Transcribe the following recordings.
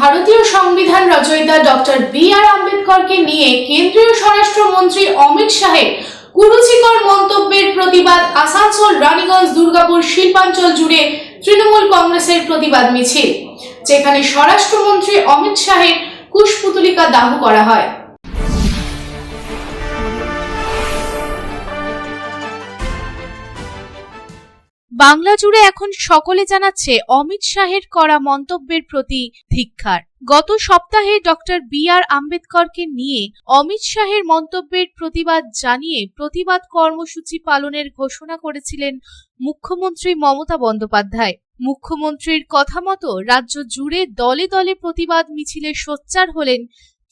ভারতীয় সংবিধান রচয়িতা ডক্টর বি আর আম্বেদকরকে নিয়ে কেন্দ্রীয় স্বরাষ্ট্রমন্ত্রী অমিত শাহের কুরুচিকর মন্তব্যের প্রতিবাদ আসানসোল, রানীগঞ্জ, দুর্গাপুর, শিল্পাঞ্চল জুড়ে তৃণমূল কংগ্রেসের প্রতিবাদ মিছিল, যেখানে স্বরাষ্ট্রমন্ত্রী অমিত শাহের কুশপুতলিকা দাহ করা হয়। বাংলা জুড়ে এখন সকলে জানাচ্ছে অমিত শাহের করা মন্তব্যের প্রতি ধিক্কার। গত সপ্তাহে ডক্টর বি আর আম্বেদকরকে নিয়ে অমিত শাহের মন্তব্যের প্রতিবাদ জানিয়ে প্রতিবাদ কর্মসূচি পালনের ঘোষণা করেছিলেন মুখ্যমন্ত্রী মমতা বন্দ্যোপাধ্যায়। মুখ্যমন্ত্রীর কথা মতো রাজ্য জুড়ে দলে দলে প্রতিবাদ মিছিলে সোচ্চার হলেন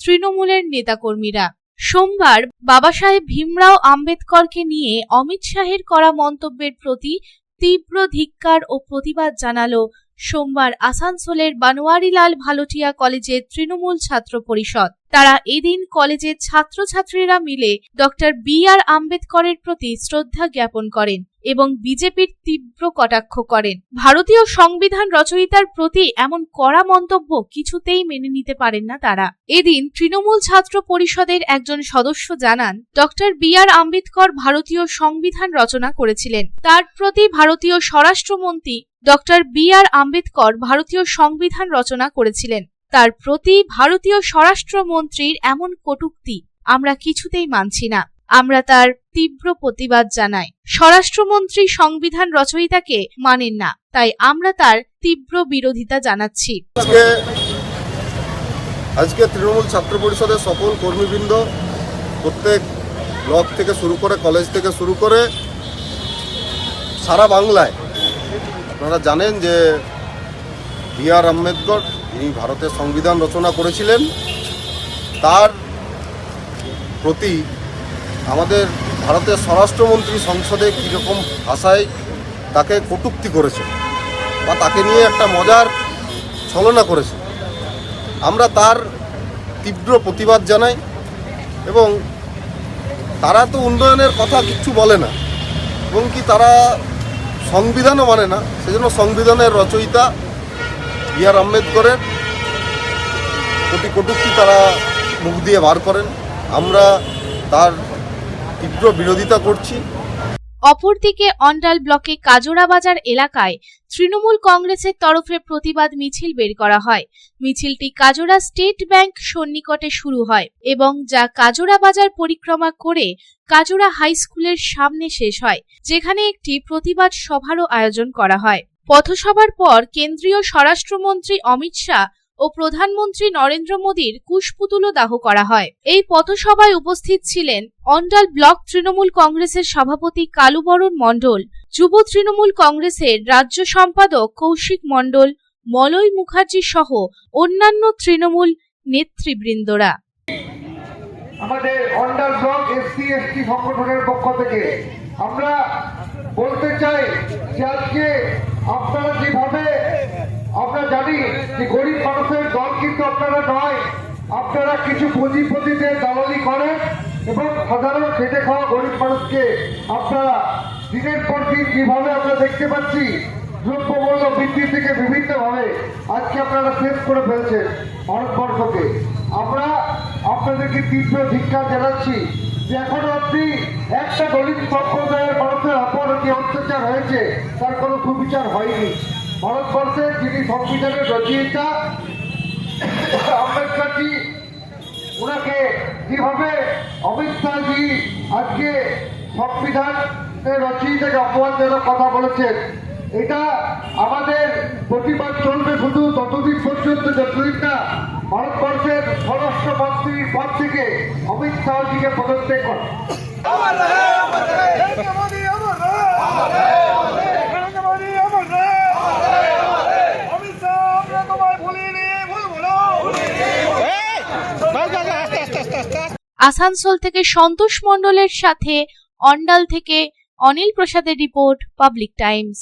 তৃণমূলের নেতাকর্মীরা। সোমবার বাবা সাহেব ভীমরাও আম্বেদকরকে নিয়ে অমিত শাহের করা মন্তব্যের প্রতি তীব্র ধিক্কার ও প্রতিবাদ জানালো সোমবার আসানসোলের বানোয়ারিলাল ভালোটিয়া কলেজের তৃণমূল ছাত্র পরিষদ। তারা এদিন কলেজের ছাত্রছাত্রীরা মিলে ডক্টর বি আর আম্বেদকরের প্রতি শ্রদ্ধা জ্ঞাপন করেন। এবং বিজেপির তীব্র কটাক্ষ করেন। ভারতীয় সংবিধান রচয়িতার প্রতি এমন কড়া মন্তব্য কিছুতেই মেনে নিতে পারেন না তারা। এদিন তৃণমূল ছাত্র পরিষদের একজন সদস্য জানান, ডক্টর বি আর আম্বেদকর ভারতীয় সংবিধান রচনা করেছিলেন। তার প্রতি ভারতীয় স্বরাষ্ট্রমন্ত্রী ডক্টর বি আর আম্বেদকর ভারতীয় সংবিধান রচনা করেছিলেন। তার প্রতি ভারতীয় স্বরাষ্ট্রমন্ত্রীর এমন কটূক্তি আমরা কিছুতেই মানছি না। আমরা তার তীব্র প্রতিবাদ জানায়। স্বরাষ্ট্রমন্ত্রী সংবিধান রচয়িতাকে মানেন না, তাই আমরা তার তীব্র বিরোধিতা জানাচ্ছি। আজকে তৃণমূল ছাত্র পরিষদের সকল কর্মীবৃন্দ প্রত্যেক ব্লক থেকে শুরু করে, কলেজ থেকে শুরু করে, সারা বাংলায় আপনারা জানেন যে বি আর আম্বেদকর যিনি ভারতের সংবিধান রচনা করেছিলেন, তার প্রতি আমাদের ভারতের স্বরাষ্ট্রমন্ত্রী সংসদে কীরকম ভাষায় তাকে কটূক্তি করেছে বা তাকে নিয়ে একটা মজার ছলনা করেছে, আমরা তার তীব্র প্রতিবাদ জানাই এবং তারা তো উন্নয়নের কথা কিচ্ছু বলে না এবং কি তারা সংবিধানও মানে না, সেজন্য সংবিধানের রচয়িতা বি আর আম্বেদকরের প্রতি কটূক্তি তারা মুখ দিয়ে বার করেন। আমরা তার তীব্র বিরোধিতা করছি। অপরদিকে অন্ডাল ব্লকে কাজোড়া বাজার এলাকায় তৃণমূল কংগ্রেসের তরফে প্রতিবাদ মিছিল বের করা হয়। মিছিলটি কাজোড়া স্টেট ব্যাংক সন্নিকটে শুরু হয় এবং যা কাজোড়া বাজার পরিক্রমা করে কাজোড়া হাই স্কুলের সামনে শেষ হয়, যেখানে একটি প্রতিবাদ সভারও আয়োজন করা হয়। পথসভার পর কেন্দ্রীয় স্বরাষ্ট্রমন্ত্রী অমিত শাহ ও প্রধানমন্ত্রী নরেন্দ্র মোদীর কুশপুতুলো দাহ করা হয়। এই পথসভায় উপস্থিত ছিলেন অন্ডাল ব্লক তৃণমূল কংগ্রেসের সভাপতি কালুবরণ মণ্ডল, যুব তৃণমূল কংগ্রেসের রাজ্য সম্পাদক কৌশিক মণ্ডল, মলয় মুখার্জি সহ অন্যান্য তৃণমূল নেতৃবৃন্দরা। আমাদের অন্ডার ব্লক এসসি, এসটি সংগঠনের পক্ষ থেকে আমরা বলতে চাই যে আজকে আপনারা যেভাবে আমরা জানি যে গরিব মানুষের দল কিন্তু আপনারা নয়। আপনারা কিছু পুঁজিপতিদের দালালি করেন এবং সাধারণ খেটে খাওয়া গরিব মানুষকে আপনারা দিনের পর দিন যেভাবে আমরা দেখতে পাচ্ছি, দ্রব্যমূল্য বৃদ্ধি থেকে বিভিন্নভাবে আজকে আপনারা শেষ করে ফেলছেন ভারতবর্ষকে। আমরা আপনাদেরকে তীব্র ধিক্ষা জানাচ্ছি যে এখনও অব্দি একটা দলিত সম্প্রদায়ের মানুষের অপর যে অত্যাচার হয়েছে, তার কোনো সুবিচার হয়নি। ভারতবর্ষের যিনি সংবিধানের রচয়িতা, আম্বেদকরজি ওনাকে যেভাবে অমিত শাহজি আজকে সংবিধানের রচয়িতাকে অপমানজনক কথা বলেছেন, এটা আমাদের প্রতিবাদ চলবে শুধু ততদিন পর্যন্ত যতদিন না ভারতবর্ষের স্বরাষ্ট্রমন্ত্রীর পদ থেকে অমিত শাহজিকে পদত্যাগ করে। আসানসোল থেকে সন্তোষ মণ্ডলের সাথে অন্ডাল থেকে অনিল প্রসাদের রিপোর্ট পাবলিক টাইমস।